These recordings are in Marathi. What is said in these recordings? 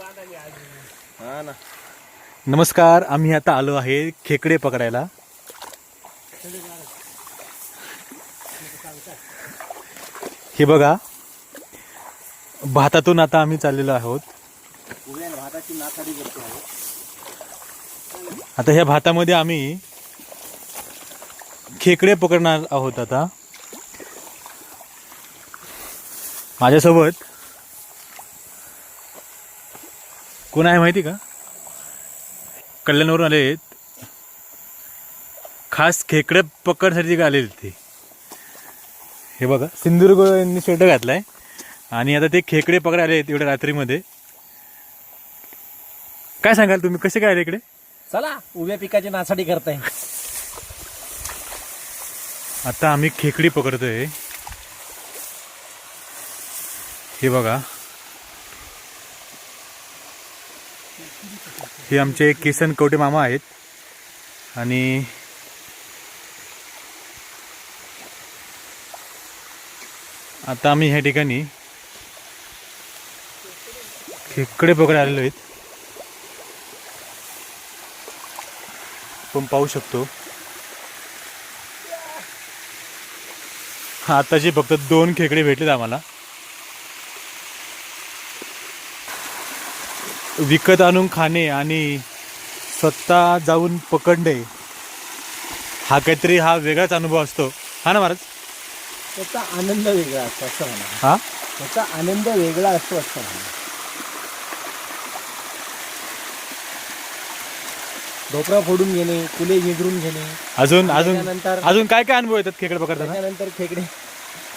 हा ना. नमस्कार आम्ही आता आलो आहे खेकडे पकडायला. हे बघा भातातून आता आम्ही चाललेलो आहोत. आता ह्या भातामध्ये आम्ही खेकडे पकडणार आहोत आता. माझ्यासोबत कोण आहे माहिती का? कल्याणवरून आले आहेत. खास खेकडे पकडसाठी का आलेले ते. हे बघा सिंधुदुर्ग यांनी शर्ट घातलाय. आणि आता ते खेकडे पकड आले आहेत एवढ्या रात्रीमध्ये. काय सांगाल तुम्ही? कसे काय आले इकडे? चला उभ्या पिकाची नासाडी करताय. आता आम्ही खेकडी पकडतोय. हे बघा. हे आमचे किसन कवटे मामा आहेत. आणि आता आम्ही ह्या ठिकाणी खेकडे पकडे आलेलो आहेत. आपण पाहू शकतो. आताची फक्त दोन खेकडे भेटलेत आम्हाला. विकत आणून खाणे आणि स्वतः जाऊन पकडणे हा काहीतरी हा वेगळाच अनुभव असतो. हा ना महाराज? त्याचा आनंद वेगळा असतो असं म्हणा. हा? त्याचा आनंद वेगळा असतो असं म्हणा. ढोकरा फोडून घेणे कुले विंगरून घेणे. अजून अजून अजून काय काय अनुभव येतात खेकडे पकडताना? त्याच्यानंतर खेकडे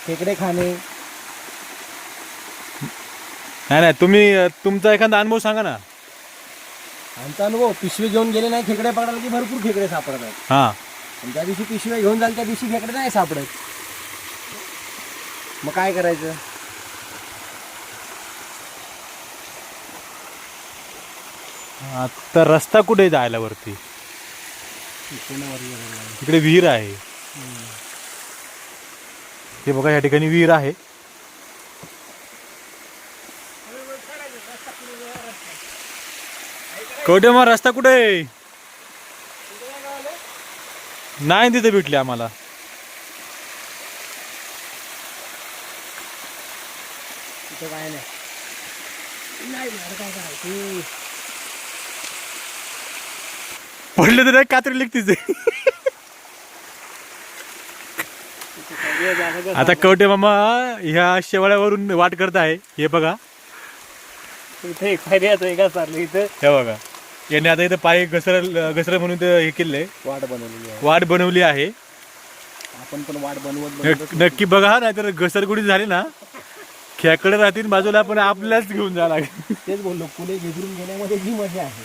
खेकडे खाणे. नाही नाही तुम्ही तुमचा एखादा अनुभव सांगा ना. आमचा अनुभव पिशवी घेऊन गेले नाही खेकडे पकडायला की भरपूर खेकडे सापडतात. हा. आणि ज्या दिवशी पिशव्या घेऊन जाल त्या दिवशी खेकडे नाही सापडत. मग काय करायचं? आता रस्ता कुठे जायला वरती. इकडे विहीर आहे. हे बघा या ठिकाणी विहीर आहे. कवटे मग रस्ता कुठे नाही तिथे भेटली आम्हाला. तिथं काय नाही. पडलं तर कात्री लिखतीच आता कवटे मामा ह्या शेवाळ्यावरून वाट करत आहे हे बघा. इथे एक फायदे इथं. हे बघा. याने आता इथं पाय घसर घसर म्हणून ते हे केलंय. वाट बनवलेली आहे. वाट बनवली आहे. आपण पण वाट बनवत बनवत नक- नक्की बघा नाहीतर घसरगुडी झाली ना खेकडे राहतील बाजूला पण आपल्याच घेऊन जावं लागेल. तेच बोललो पुणे घेऊन घेण्यामध्ये जी मजा आहे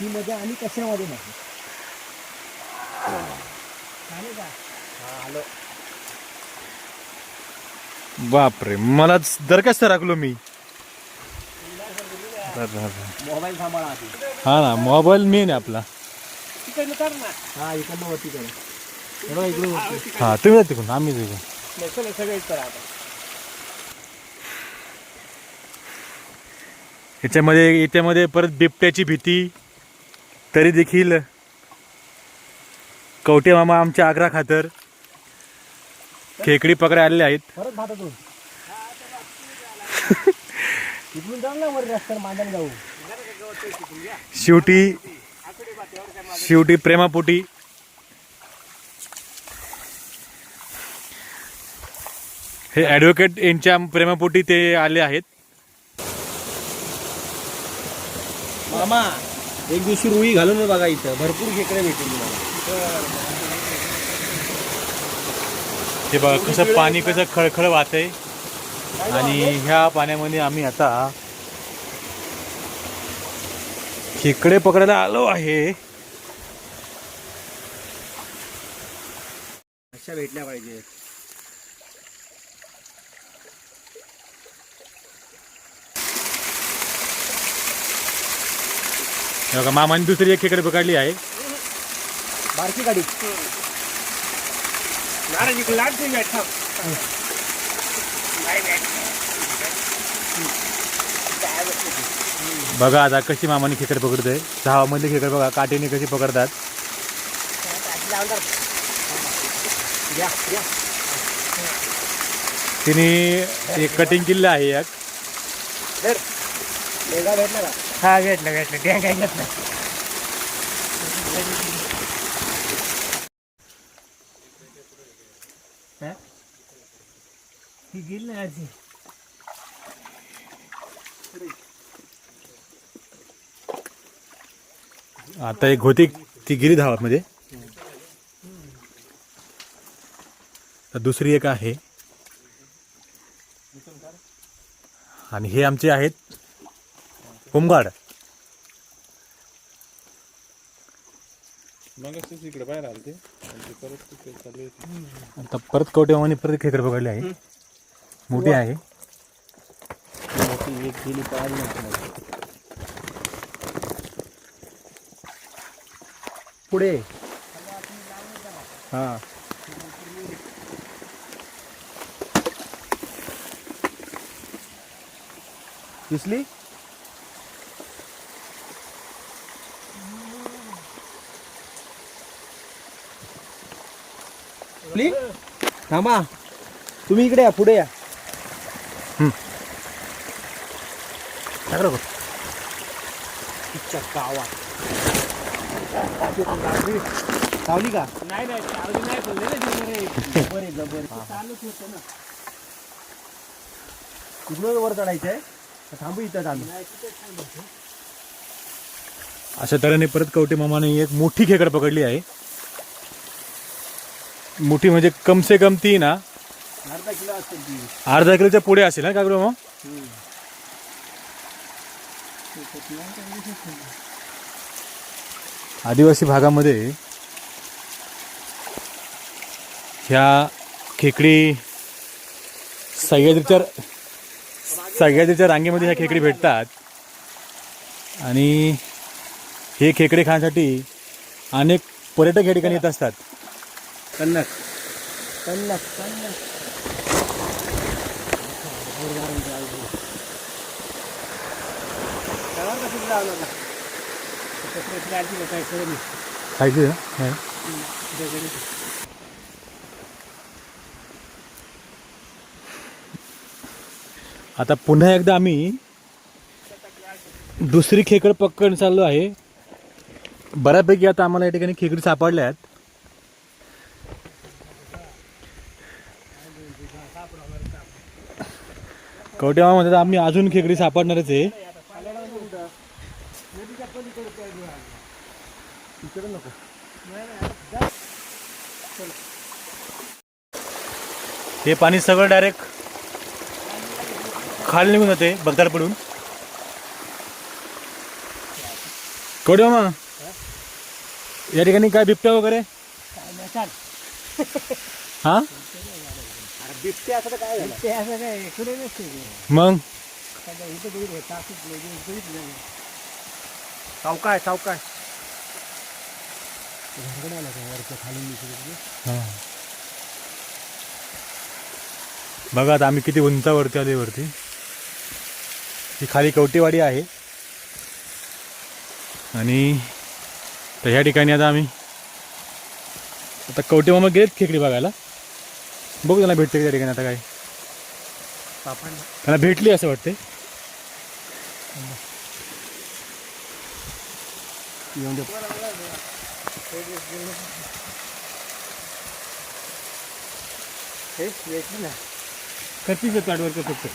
ती मजा आणि कशामध्ये नाही? हा, बापरे मला दरखास्त राखलो मी. मोबाईल सांभाळा आधी. हा ना मोबाईल मेन आहे आपला. हा इकडनं वरती करा. हे बघा इकडून वरती. हा तुम्ही कोण आम्ही जाऊ. सगळेच करा आता. याच्यामध्ये याच्यामध्ये परत बिबट्याची भीती तरी देखील कवटे मामा आमच्या आग्रा खातर खेकडी पकडायला आलेले आहेत. परत भातातून इकडून जाऊ ना वर रस्त्यावर मांडण जाऊ. शेवटी शेवटी प्रेमापोटी. हे ॲडव्होकेट यांच्या प्रेमापोटी ते आले आहेत. मामा एक दिवशी रुई घालून बघा इथं. भरपूर खेकडे भेटेल तुम्हाला. हे बघा कसं पाणी कसं खळखळ वाहतंय. आणि ह्या पाण्यामध्ये आम्ही आता खेकडे पकडायला आलो आहे. अशा भेटल्या पाहिजे. हे बघा मामाने दुसरी एक खेकडे पकडली आहे. बारकी गाडी. बघा आता कशी मामाने खेकड पकडतोय. सहावामधले खेकड बघा काठीने कशी पकडतात. तिने एक कटिंग केलेलं आहे एक. धर. लेगा भेटला का हा घेतलं घेतलं ते गेली ना आता एक होती ती गिरी धावामध्ये. तर दुसरी एक आहे. आणि हे आमचे आहेत होमगार्ड. इकडे बाहेर आले ते परत. आता परत कवटेमाने परत खेकडे पकडले आहे. मोठी आहे. मोठी एक गेली नाही पुढे. हा. दिसली? दिसली? थांबा. तुम्ही इकडे या पुढे या. टाकलं बघ. इच्छा गावा सावली का? नाही नाही चालू नाही बोलले ना जिकडे बरे जबर. चालूच होतं ना. इकडं वर चढायचं आहे? थांबू इथं अशा तऱ्हेने परत कवटे मामाने एक मोठी खेकड पकडली आहे. मोठी म्हणजे कम से कम ती ना. अर्धा किलो असेल ती. अर्धा किलोच्या पुढे असेल ना का मामा? आदिवासी भागामध्ये ह्या खेकडी सह्याद्रीच्या सह्याद्रीच्या रांगेमध्ये ह्या खेकडी भेटतात. आणि हे खेकडे खाण्यासाठी अनेक पर्यटक या ठिकाणी येत असतात. कन्नक कन्नक कन्नक खायचे. आता पुन्हा एकदा आम्ही दुसरी खेकड पकड चाललो आहे. बऱ्यापैकी आता आम्हाला या ठिकाणी खेकडी सापडल्या आहेत. म्हणतात आम्ही अजून खेकडी सापडणारच आहे. हे पाणी सगळं डायरेक्ट खाली निघून जाते बगदार पडून. कवडे मामा या ठिकाणी काय बिबट्या वगैरे? हा? बिबटे असं तर काय असं काय नसते मग इथं बघितलं टाकीत बघितलं सावकाय सावकाय हां. बघा आता आम्ही किती उंचावरती आले वरती. ही खाली कवटेवाडी आहे. आणि तर ह्या ठिकाणी आता आम्ही आता कवटे मामा गेलेत खेकडी बघायला. बघू त्यांना भेटते त्या ठिकाणी आता काय. त्यांना भेटली असं वाटते येऊन दे हे ना. कतीचं पाठवर फक्त.